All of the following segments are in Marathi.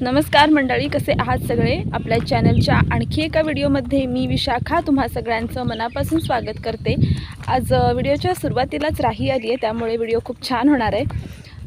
नमस्कार मंडळी कसे आहात सगळे? आपल्या चॅनलच्या आणखी एका व्हिडिओमध्ये मी विशाखा तुम्हा सगळ्यांचं मनापासून स्वागत करते. आज व्हिडिओच्या सुरुवातीलाच राही आली आहे त्यामुळे व्हिडिओ खूप छान होणार आहे.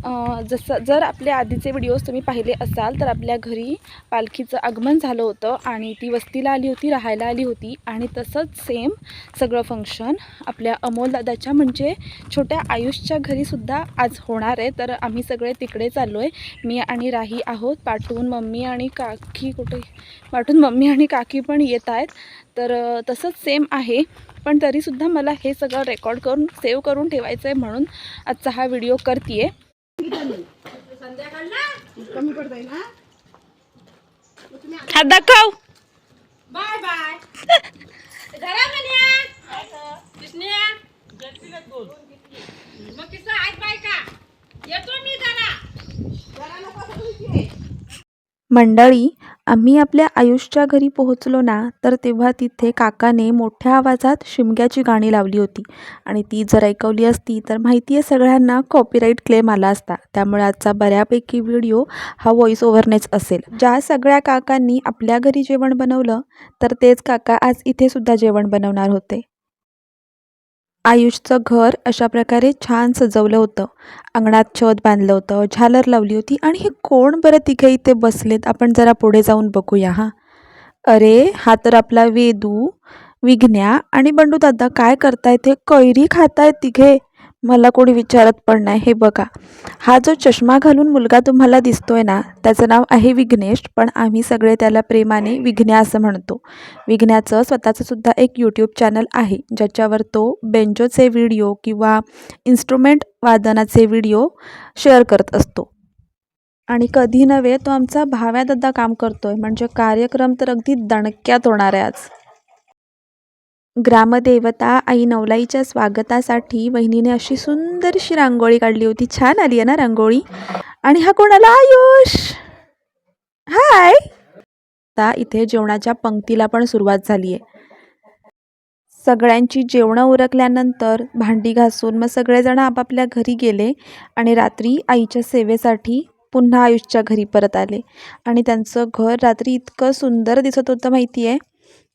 जसं जर आपले आधीचे व्हिडिओज तुम्ही पाहिले असाल तर आपल्या घरी पालखीचं आगमन झालं होतं आणि ती वस्तीला आली होती राहायला आली होती आणि तसंच सेम सगळं फंक्शन आपल्या अमोलदादाच्या म्हणजे छोट्या आयुषच्या घरीसुद्धा आज होणार आहे. तर आम्ही सगळे तिकडे चाललो आहे मी आणि राही आहोत. पाठवून मम्मी आणि काकी कुठे? पाठवून मम्मी आणि काकी पण येत आहेत. तर तसंच सेम आहे. पण तरीसुद्धा मला हे सगळं रेकॉर्ड करून सेव्ह करून ठेवायचं आहे म्हणून आजचा हा व्हिडिओ करते आहे कमी पडतंय ना हात दाखव. Bye bye. घरा म्हण्या कृष्णया मग किस्सा ऐक बाय का? येतो मी जरा. जरा नको मंडळी आम्ही आपल्या आयुषच्या घरी पोहोचलो ना तर तेव्हा तिथे काकाने मोठ्या आवाजात शिमग्याची गाणी लावली होती. आणि ती जर ऐकवली असती तर माहिती आहे सगळ्यांना कॉपीराईट क्लेम आला असता. त्यामुळे आजचा बऱ्यापैकी व्हिडिओ हा व्हॉइस ओव्हरनेच असेल. ज्या सगळ्या काकांनी आपल्या घरी जेवण बनवलं तर तेच काका आज इथे सुद्धा जेवण बनवणार होते. आयुषचं घर अशा प्रकारे छान सजवलं होतं. अंगणात छत बांधलं होतं झालर लावली होती आणि हे कोण बरं तिघे इथे बसलेत? आपण जरा पुढे जाऊन बघूया हां. अरे हा तर आपला वेदू विघ्न्या आणि बंडू दादा काय करतायत? हे कैरी खातायत तिघे. मला कोणी विचारत पण नाही. हे बघा. हा जो चष्मा घालून मुलगा तुम्हाला दिसतोय ना त्याचं नाव आहे विघ्नेश पण आम्ही सगळे त्याला प्रेमाने विघ्न्या असं म्हणतो. विघ्न्याचं स्वतःचं सुद्धा एक यूट्यूब चॅनल आहे ज्याच्यावर तो बेंजोचे व्हिडिओ किंवा इन्स्ट्रुमेंट वादनाचे व्हिडिओ शेअर करत असतो. आणि कधी नव्हे तो आमचा भाव्यादादा काम करतोय. म्हणजे कार्यक्रम तर अगदी दणक्यात होणार आहे आज. ग्रामदेवता आई नवलाईच्या स्वागतासाठी वहिनीने अशी सुंदरशी रांगोळी काढली होती. छान आली आहे ना रांगोळी? आणि हा कोणाला? आयुष! हाय! आता इथे जेवणाच्या पंक्तीला पण सुरुवात झाली आहे. सगळ्यांची जेवणं उरकल्यानंतर भांडी घासून मग सगळेजण आपापल्या घरी गेले आणि रात्री आईच्या सेवेसाठी पुन्हा आयुषच्या घरी परत आले. आणि त्यांचं घर रात्री इतकं सुंदर दिसत होतं माहिती आहे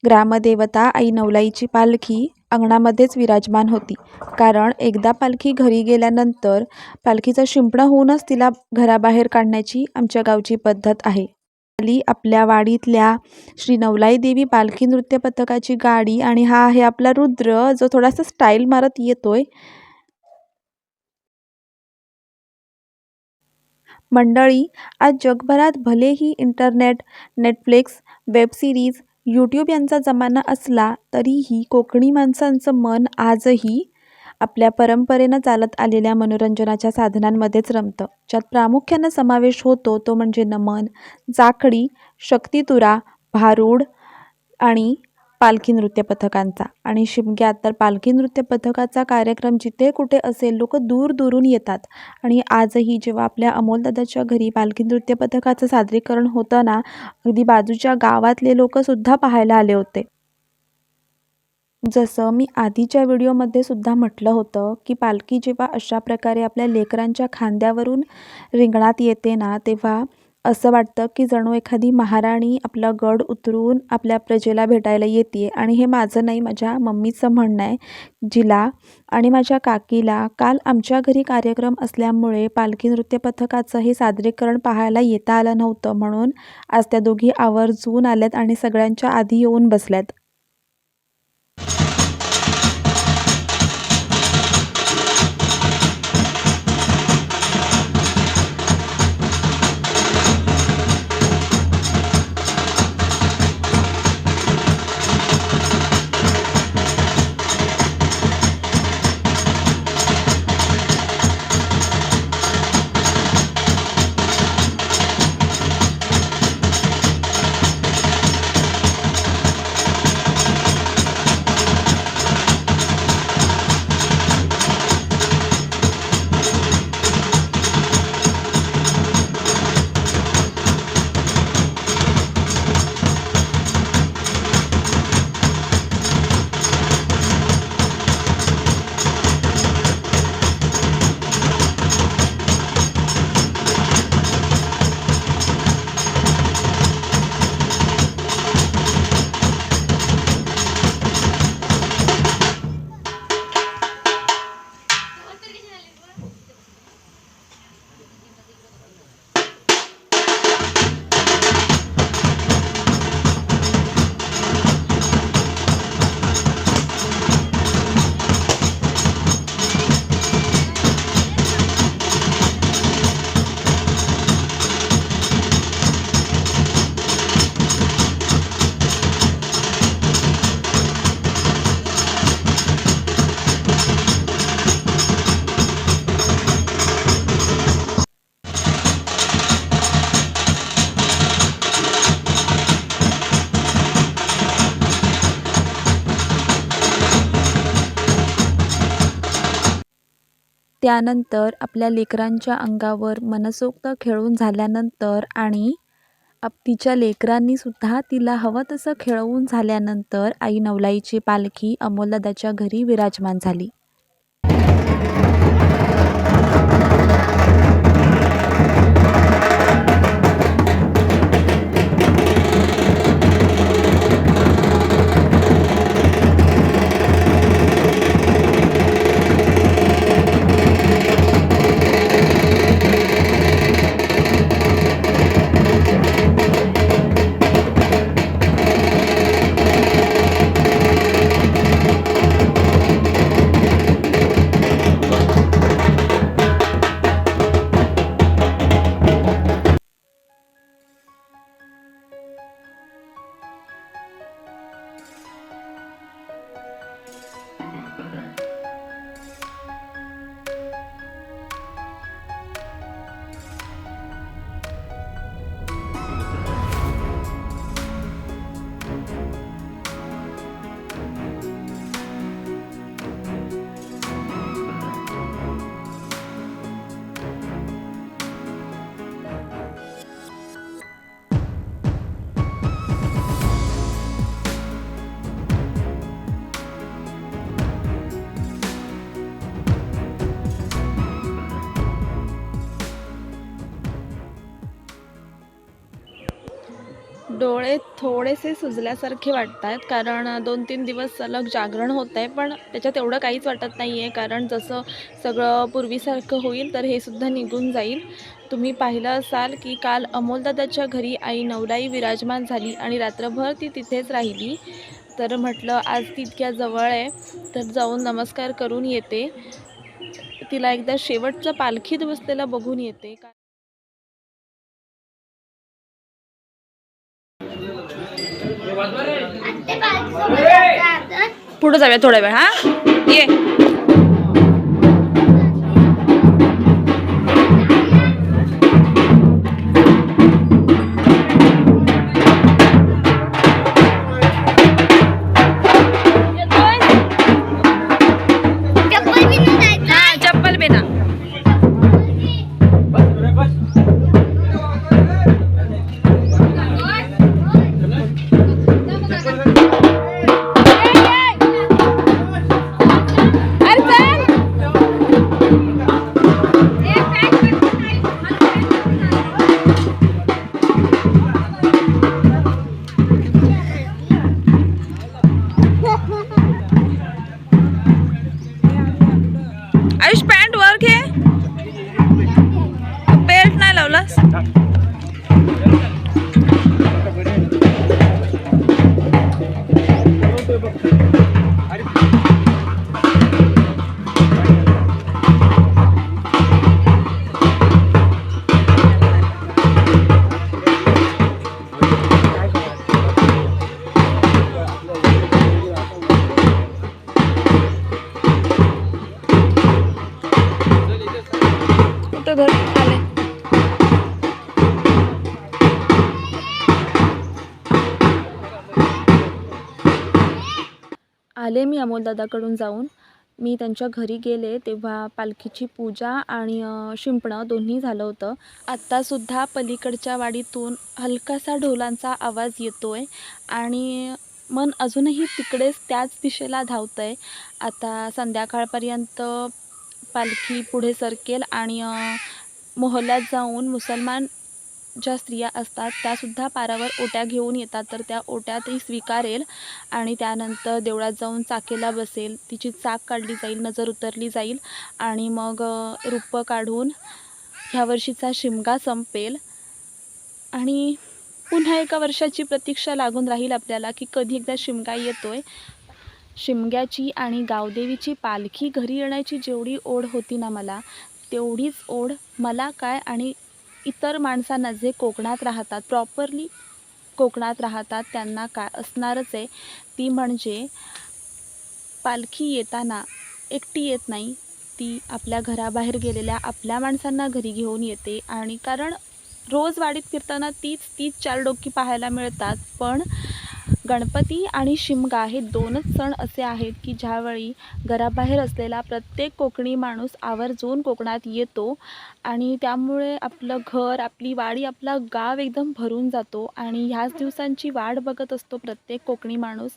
ग्रामदेवता आई नवलाईची पालखी अंगणामध्येच विराजमान होती. कारण एकदा पालखी घरी गेल्यानंतर पालखीचं शिंपणं होऊनच तिला घराबाहेर काढण्याची आमच्या गावची पद्धत आहे. खाली आपल्या वाडीतल्या श्री नवलाई देवी पालखी नृत्य पथकाची गाडी आणि हा आहे आपला रुद्र जो थोडासा स्टाईल मारत येतोय. मंडळी आज जगभरात भलेही internet Netflix web series YouTube यांचा जमाना असला तरीही कोकणी माणसांचं मन आजही आपल्या परंपरेनं चालत आलेल्या मनोरंजनाच्या साधनांमध्येच रमतं. ज्यात प्रामुख्यानं समावेश होतो तो म्हणजे नमन जाखडी शक्तितुरा भारूड आणि पालखी नृत्य पथकांचा. आणि शिमग्यात तर पालखी नृत्य पथकाचा कार्यक्रम जिथे कुठे असेल लोक दूर दूरून येतात. आणि आजही जेव्हा आपल्या अमोलदादाच्या घरी पालखी नृत्य पथकाचं सादरीकरण होतं ना अगदी बाजूच्या गावातले लोकसुद्धा पाहायला आले होते. जसं मी आधीच्या व्हिडिओमध्ये सुद्धा म्हटलं होतं की पालखी जेव्हा अशा प्रकारे आपल्या लेकरांच्या खांद्यावरून रिंगणात येते ना तेव्हा असं वाटतं की जणू एखादी महाराणी आपला गड उतरून आपल्या प्रजेला भेटायला येते आणि हे माझं नाही माझ्या मम्मीचं म्हणणं आहे. जिला आणि माझ्या काकीला काल आमच्या घरी कार्यक्रम असल्यामुळे पालखी नृत्य पथकाचं हे सादरीकरण पाहायला येता आलं नव्हतं म्हणून आज त्या दोघी आवर्जून आल्यात आणि सगळ्यांच्या आधी येऊन बसल्यात. त्यानंतर आपल्या लेकरांच्या अंगावर मनसोक्त खेळून झाल्यानंतर आणि आप तिच्या लेकरांनीसुद्धा तिला हवं तसं खेळवून झाल्यानंतर आई नवलाईची पालखी अमोलदादाच्या घरी विराजमान झाली. डोळे थोडेसे सुजल्यासारखे वाटत आहेत कारण दोन तीन दिवस सलग जागरण होत आहे पण त्याच्यात एवढं काहीच वाटत नाही आहे कारण जसं सगळं पूर्वीसारखं होईल तर हे सुद्धा निघून जाईल. तुम्ही पाहिलं असाल की काल अमोलदादाच्या घरी आई नवलाई विराजमान झाली आणि रात्रभर ती तिथेच राहिली. तर म्हटलं आज ती इतक्या जवळ आहे तर जाऊन नमस्कार करून येते. तिला एकदा शेवटचं पालखीत बसलेला बघून येते. पुढं जाऊया थोडा वेळ हा? ये. आले मी अमोलदादाकडून जाऊन. मी त्यांच्या घरी गेले तेव्हा पालखीची पूजा आणि शिंपणं दोन्ही झालं होतं. आत्तासुद्धा पलीकडच्या वाडीतून हलकासा ढोलांचा आवाज येतो आहे आणि मन अजूनही तिकडेच त्याच दिशेला धावतं आहे आता संध्याकाळपर्यंत पालखी पुढे सरकेल आणि मोहल्ल्यात जाऊन मुसलमान ज्या स्त्रिया असतात त्यासुद्धा पारावर ओट्या घेऊन येतात. तर त्या ओट्यातही स्वीकारेल आणि त्यानंतर देवळात जाऊन चाकेला बसेल. तिची चाक काढली जाईल नजर उतरली जाईल आणि मग अ, रूपं काढून ह्या वर्षीचा शिमगा संपेल. आणि पुन्हा एका वर्षाची प्रतीक्षा लागून राहील आपल्याला की कधी एकदा शिमगा येतोय. शिमग्याची आणि गावदेवीची पालखी घरी येण्याची जेवढी ओढ होती ना मला तेवढीच ओढ मला काय आणि इतर माणसांना जे कोकणात राहतात प्रॉपरली कोकणात राहतात त्यांना काय असणारच आहे. ती म्हणजे पालखी येताना एकटी येत नाही. ती आपल्या घराबाहेर गेलेल्या आपल्या माणसांना घरी घेऊन येते. आणि कारण रोज वाडीत फिरताना तीच तीच चार डोकी पाहायला मिळतात. पण गणपती आणि शिमगा हे दोनच सण असे आहेत की ज्यावेळी घराबाहेर असलेला प्रत्येक कोकणी माणूस आवर्जून कोकणात येतो आणि त्यामुळे आपलं घर आपली वाडी आपला गाव एकदम भरून जातो. आणि ह्याच दिवसांची वाट बघत असतो प्रत्येक कोकणी माणूस.